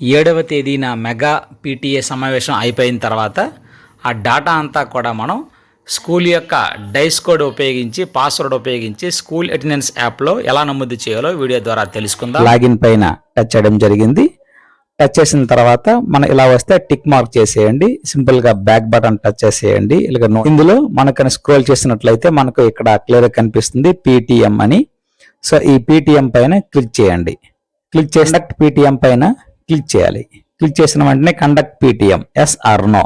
ఏడవ తేదీన mega PTA సమావేశం అయిపోయిన తర్వాత ఆ డాటా అంతా కూడా మనం స్కూల్ యొక్క డైస్ కోడ్ ఉపయోగించి పాస్వర్డ్ ఉపయోగించి స్కూల్ అటెండెన్స్ యాప్లో ఎలా నమోదు చేయాలో వీడియో ద్వారా తెలుసుకుందాం. లాగిన్ పైన టచ్ చేయడం జరిగింది. టచ్ చేసిన తర్వాత మనం ఇలా వస్తే టిక్ మార్క్ చేసేయండి. సింపుల్గా బ్యాక్ బటన్ టచ్ చేసేయండి. ఇలాగ ఇందులో మనకని స్క్రోల్ చేసినట్లయితే మనకు ఇక్కడ క్లియర్గా కనిపిస్తుంది పీటీఎం అని. సో ఈ పీటీఎం పైన క్లిక్ చేయండి. క్లిక్ చేసి పీటీఎం పైన క్లిక్ చేయాలి. క్లిక్ చేసిన వెంటనే conduct PTM yes or no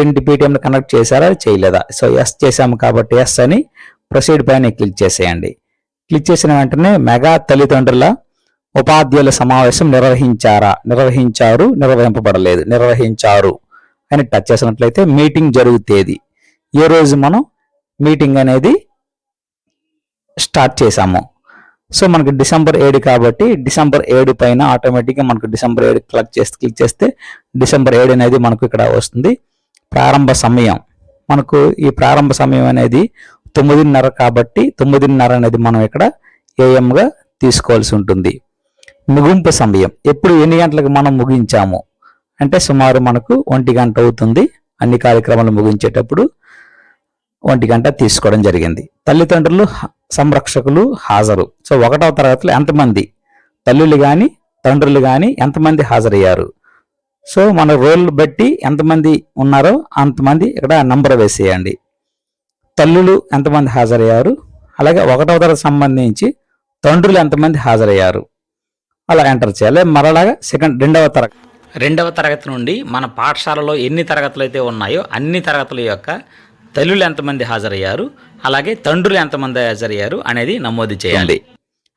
ఏంటి కండక్ట్ చేశారా? చేయలేదా? సో ఎస్ చేసాము కాబట్టి ఎస్ అని ప్రొసీడ్ పైన క్లిక్ చేసేయండి. క్లిక్ చేసిన వెంటనే మెగా తల్లిదండ్రుల ఉపాధ్యాయుల సమావేశం నిర్వహించారా? నిర్వహించారు నిర్వహింపబడలేదు నిర్వహించారు అని టచ్ చేసినట్లయితే మీటింగ్ జరుగుతేది. ఏ రోజు మనం మీటింగ్ అనేది స్టార్ట్ చేసాము సో మనకి డిసెంబర్ ఏడు కాబట్టి డిసెంబర్ ఏడు పైన ఆటోమేటిక్గా మనకు డిసెంబర్ ఏడు క్లిక్ చేస్తే క్లిక్ చేస్తే డిసెంబర్ ఏడు అనేది మనకు ఇక్కడ వస్తుంది. ప్రారంభ సమయం. మనకు ఈ ప్రారంభ సమయం అనేది తొమ్మిదిన్నర కాబట్టి తొమ్మిదిన్నర అనేది మనం ఇక్కడ ఏఎంగా తీసుకోవాల్సి ఉంటుంది. ముగింపు సమయం. ఎప్పుడు ఎన్ని గంటలకు మనం ముగించాము? అంటే సుమారు మనకు ఒంటి గంట అవుతుంది. అన్ని కార్యక్రమాలు ముగించేటప్పుడు ఒంటి గంట తీసుకోవడం జరిగింది. తల్లిదండ్రులు సంరక్షకులు హాజరు. సో ఒకటవ తరగతిలో ఎంతమంది తల్లులు కానీ తండ్రులు కానీ ఎంతమంది హాజరయ్యారు? సో మన రోల్ బట్టి ఎంతమంది ఉన్నారో అంతమంది ఇక్కడ నంబర్ వేసేయండి. తల్లులు ఎంతమంది హాజరయ్యారు? అలాగే ఒకటవ తరగతి సంబంధించి తండ్రులు ఎంతమంది హాజరయ్యారు? అలా ఎంటర్ చేయాలి. మరలాగా సెకండ్ రెండవ తరగతి. రెండవ తరగతి నుండి మన పాఠశాలలో ఎన్ని తరగతులు అయితే ఉన్నాయో అన్ని తరగతుల యొక్క తల్లులు ఎంతమంది హాజరయ్యారు? అలాగే తండ్రులు ఎంతమంది హాజరయ్యారు? అనేది నమోదు చేయాలి.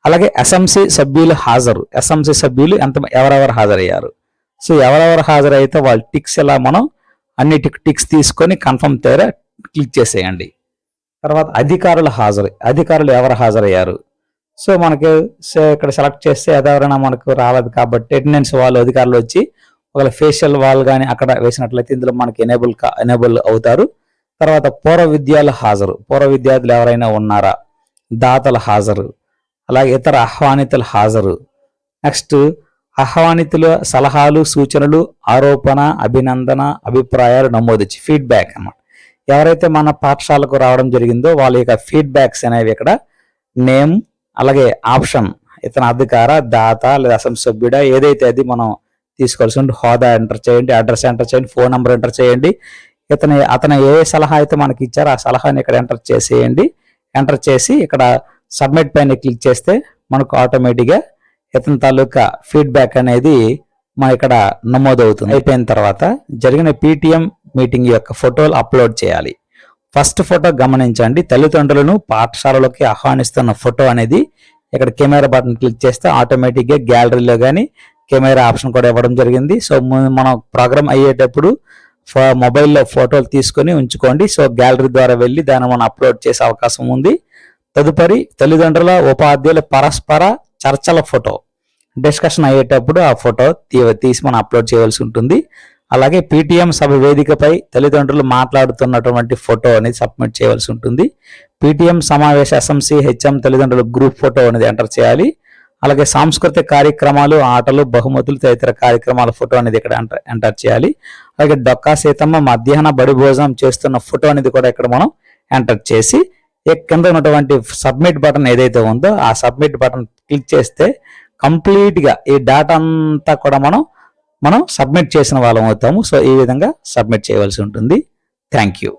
అలాగే ఎస్ఎంసి సభ్యులు హాజరు. ఎస్ఎంసి సభ్యులు ఎంత ఎవరెవరు హాజరయ్యారు? సో ఎవరెవరు హాజరైతే వాళ్ళ టిక్స్ ఎలా మనం అన్ని టిక్ టిక్స్ తీసుకొని కన్ఫర్మ్ తేర క్లిక్ చేసేయండి. తర్వాత అధికారుల హాజరు. అధికారులు ఎవరు హాజరయ్యారు? సో మనకి సో ఇక్కడ సెలెక్ట్ చేస్తే ఎవరైనా మనకు రాలేదు కాబట్టి అటెండెన్స్ వాళ్ళు అధికారులు వచ్చి ఒకవేళ ఫేషియల్ వాళ్ళు కానీ అక్కడ వేసినట్లయితే ఇందులో మనకి ఎనేబుల్ ఎనేబుల్ అవుతారు. తర్వాత పూర్వ విద్యాలు హాజరు. పూర్వ విద్యార్థులు ఎవరైనా ఉన్నారా? దాతల హాజరు. అలాగే ఇతర ఆహ్వానితుల హాజరు. నెక్స్ట్ ఆహ్వానితుల సలహాలు సూచనలు ఆరోపణ అభినందన అభిప్రాయాలు నమోదు ఫీడ్బ్యాక్ అన్నమాట. ఎవరైతే మన పాఠశాలకు రావడం జరిగిందో వాళ్ళ యొక్క ఫీడ్బ్యాక్స్ అనేవి ఇక్కడ నేమ్ అలాగే ఆప్షన్ ఇతని అధికార దాత లేదా అసెంబ్లీ సభ్యుడా ఏదైతే అది మనం తీసుకోవాల్సి ఉంటుంది హోదా ఎంటర్ చేయండి అడ్రస్ ఎంటర్ చేయండి ఫోన్ నెంబర్ ఎంటర్ చేయండి ఇతని అతను ఏ సలహా అయితే మనకి ఇచ్చారో ఆ సలహాని ఇక్కడ ఎంటర్ చేసేయండి. ఎంటర్ చేసి ఇక్కడ సబ్మిట్ పైన క్లిక్ చేస్తే మనకు ఆటోమేటిక్గా ఇతని తాలూకా ఫీడ్బ్యాక్ అనేది మన ఇక్కడ నమోదవుతుంది. అయిపోయిన తర్వాత జరిగిన పీటీఎం మీటింగ్ యొక్క ఫోటోలు అప్లోడ్ చేయాలి. ఫస్ట్ ఫోటో గమనించండి. తల్లిదండ్రులను పాఠశాలలోకి ఆహ్వానిస్తున్న ఫోటో అనేది ఇక్కడ కెమెరా బటన్ క్లిక్ చేస్తే ఆటోమేటిక్గా గ్యాలరీలో కానీ కెమెరా ఆప్షన్ కూడా ఇవ్వడం జరిగింది. సో మనం ప్రోగ్రామ్ అయ్యేటప్పుడు మొబైల్లో ఫోటోలు తీసుకొని ఉంచుకోండి. సో గ్యాలరీ ద్వారా వెళ్ళి దాన్ని మనం అప్లోడ్ చేసే అవకాశం ఉంది. తదుపరి తల్లిదండ్రుల ఉపాధ్యాయుల పరస్పర చర్చల ఫోటో. డిస్కషన్ అయ్యేటప్పుడు ఆ ఫోటో తీ- తీసి మనం అప్లోడ్ చేయవలసి ఉంటుంది. అలాగే పీటీఎం సభ వేదికపై తల్లిదండ్రులు మాట్లాడుతున్నటువంటి ఫోటో అనేది సబ్మిట్ చేయవలసి ఉంటుంది. పీటీఎం సమావేశ ఎస్ఎంసీ హెచ్ఎం తల్లిదండ్రుల గ్రూప్ ఫోటో అనేది ఎంటర్ చేయాలి. అలాగే సాంస్కృతిక కార్యక్రమాలు ఆటలు బహుమతులు తదితర కార్యక్రమాల ఫోటో అనేది ఇక్కడ ఎంటర్ ఎంటర్ చేయాలి. అలాగే డొక్కా సీతమ్మ మధ్యాహ్న బడి భోజనం చేస్తున్న ఫోటో అనేది కూడా ఇక్కడ మనం ఎంటర్ చేసి కింద ఉన్నటువంటి సబ్మిట్ బటన్ ఏదైతే ఉందో ఆ సబ్మిట్ బటన్ క్లిక్ చేస్తే కంప్లీట్గా ఈ డేటా అంతా కూడా మనం మనం సబ్మిట్ చేసిన వాళ్ళం అవుతాము. సో ఈ విధంగా సబ్మిట్ చేయవలసి ఉంటుంది. Thank you.